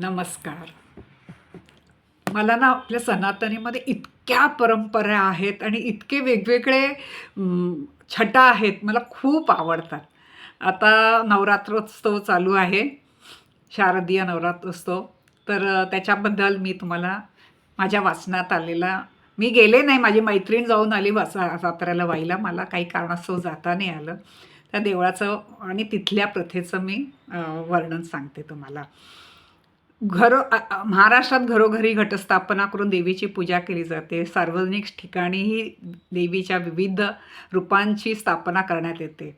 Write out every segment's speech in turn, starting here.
नमस्कार. मला ना आपल्या सनातनीमध्ये इतक्या परंपरा आहेत आणि इतके वेगवेगळे छटा आहेत मला खूप आवडतात. आता नवरात्रोत्सव चालू आहे शारदीय नवरात्रोत्सव. तर त्याच्याबद्दल मी तुम्हाला माझ्या वाचनात आलेला मी गेले नाही माझी मैत्रीण जाऊन आली वाचा साताऱ्याला व्हायला मला काही कारणास्तव जाता नाही आलं. त्या देवळाचं आणि तिथल्या प्रथेचं मी वर्णन सांगते तुम्हाला. घर महाराष्ट्रात घरोघरी घटस्थापना करून देवीची पूजा केली जाते. सार्वजनिक ठिकाणीही देवीच्या विविध रूपांची स्थापना करण्यात येते.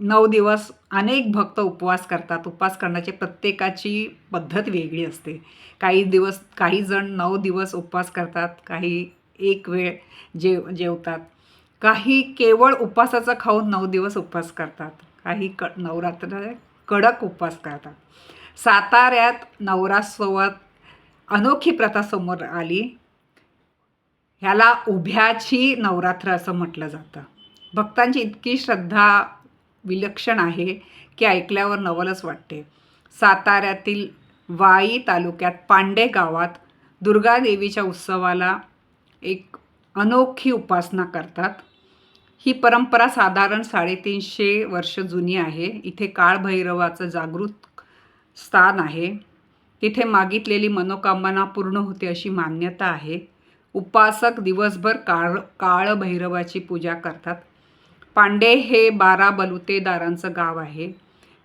नऊ दिवस अनेक भक्त उपवास करतात. उपवास करण्याची प्रत्येकाची पद्धत वेगळी असते. काही दिवस काही जण नऊ दिवस उपवास करतात काही एक वेळ जेव जेवतात. काही केवळ उपवासाचं खाऊन नऊ दिवस उपवास करतात. काही क नवरात्र कडक उपवास करतात. साताऱ्यात नवरासोबत अनोखी प्रथा समोर आली. ह्याला उभ्याची नवरात्र असं म्हटलं जातं. भक्तांची इतकी श्रद्धा विलक्षण आहे की ऐकल्यावर नवलच वाटते. साताऱ्यातील वाई तालुक्यात पांडे गावात दुर्गादेवीच्या उत्सवाला एक अनोखी उपासना करतात. ही परंपरा साधारण साडेतीनशे वर्ष जुनी आहे. इथे काळभैरवाचं जागृत स्थान आहे. तिथे मागितलेली मनोकामना पूर्ण होते अशी मान्यता आहे. उपासक दिवसभर काळ काळभैरवाची पूजा करतात. पांडे हे बारा बलुतेदारांचं गाव आहे.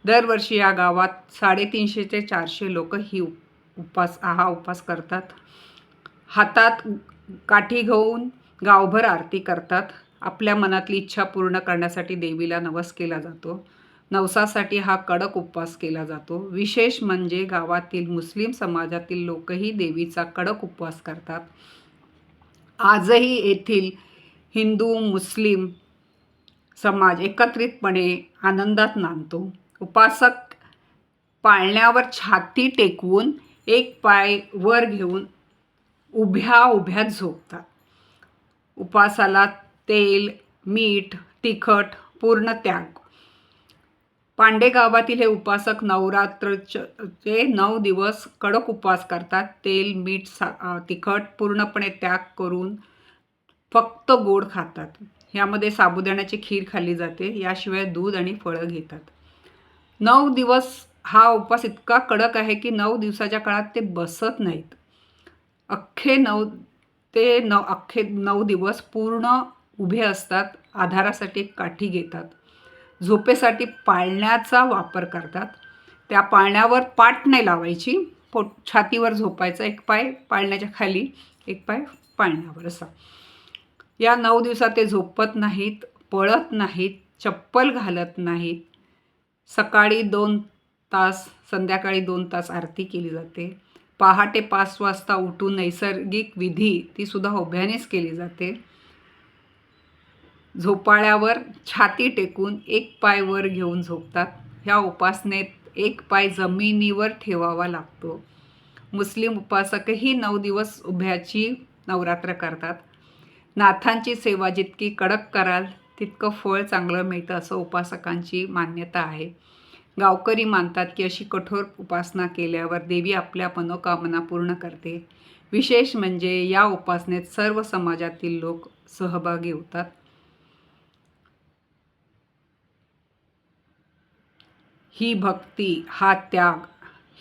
दरवर्षी या गावात साडेतीनशे ते चारशे लोक ही उप- उपास हा उपास करतात. हातात काठी घेऊन गावभर आरती करतात. आपल्या मनातली इच्छा पूर्ण करण्यासाठी देवीला नवस केला जातो. नवसासाठी हा कडक उपवास केला जातो. विशेष म्हणजे गावातील मुस्लिम समाजातील लोकही देवीचा कडक उपवास करतात. आजही येथील हिंदू मुस्लिम समाज एकत्रितपणे आनंदात नांदतो. उपासक पाळण्यावर छाती टेकवून एक पाय वर घेऊन उभ्या उभ्यात झोपतात. उपासाला तेल मीठ तिखट पूर्ण त्याग पांडे गावातील हे उपासक नवरात्रचे नऊ दिवस कडक उपवास करतात. तेल मीठ सा तिखट पूर्णपणे त्याग करून फक्त गोड खातात. यामध्ये साबुदाण्याची खीर खाल्ली जाते. याशिवाय दूध आणि फळं घेतात. नऊ दिवस हा उपवास इतका कडक आहे की नऊ दिवसाच्या काळात ते बसत नाहीत. अख्खे नऊ ते नऊ अख्खे नऊ दिवस पूर्ण उभे असतात. आधारासाठी काठी घेतात. झोपेसाठी पाळण्याचा वापर करतात. त्या पाळण्यावर पाट नाही लावायची. पोट छातीवर झोपायचा एक पाय पाळण्याच्या खाली एक पाय पाळण्यावर असा. या नऊ दिवसात ते झोपत नाहीत पळत नाहीत चप्पल घालत नाहीत. सकाळी दोन तास संध्याकाळी दोन तास आरती केली जाते. पहाटे पाच वाजता उठून नैसर्गिक विधी तीसुद्धा उभ्यानेच केली जाते. झोपाळ्यावर छाती टेकून एक पाय वर घेऊन झोपतात. ह्या उपासनेत एक पाय जमिनीवर ठेवावा लागतो. मुस्लिम उपासकही नऊ दिवस उभ्याची नवरात्र करतात. नाथांची सेवा जितकी कडक कराल तितकं फळ चांगलं मिळतं असं उपासकांची मान्यता आहे. गावकरी मानतात की अशी कठोर उपासना केल्यावर देवी आपल्या मनोकामना पूर्ण करते. विशेष म्हणजे या उपासनेत सर्व समाजातील लोक सहभागी होतात. ही भक्ती हा त्याग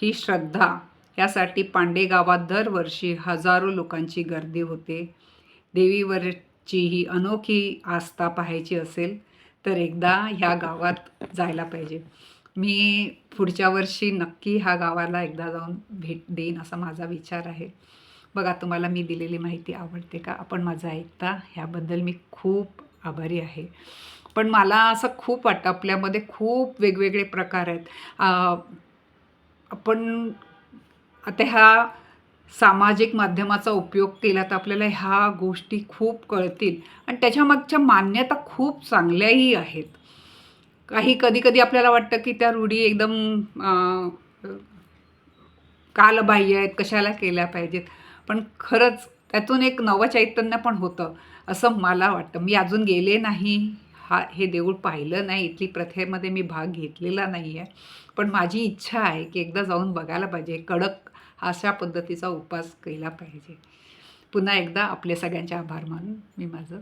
ही श्रद्धा यासाठी पांडे गावात दरवर्षी हजारो लोकांची गर्दी होते. देवीवरची ही अनोखी आस्था पाहायची असेल तर एकदा ह्या गावात जायला पाहिजे. मी पुढच्या वर्षी नक्की ह्या गावाला एकदा जाऊन भेट देईन असा माझा विचार आहे. बघा तुम्हाला मी दिलेली माहिती आवडते का? आपण माझा ऐकता ह्याबद्दल मी खूप आभारी आहे. पण मला असं खूप वाटतं आपल्यामध्ये खूप वेगवेगळे प्रकार आहेत. आपण आता ह्या सामाजिक माध्यमाचा उपयोग केला तर आपल्याला ह्या गोष्टी खूप कळतील. आणि त्याच्यामागच्या मान्यता खूप चांगल्याही आहेत. काही कधीकधी आपल्याला वाटतं की त्या रूढी एकदम कालबाह्य आहेत कशाला केल्या पाहिजेत. पण खरंच त्यातून एक नवचैतन्य पण होतं असं मला वाटतं. मी अजून गेले नाही. हा हे देऊळ पाहिलं नाही. इथली प्रथेमध्ये मी भाग घेतलेला नाही आहे पण माझी इच्छा आहे की एकदा जाऊन बघायला पाहिजे. कडक अशा पद्धतीचा उपास केला पाहिजे. पुन्हा एकदा आपले सगळ्यांचे आभार मानून मी माझं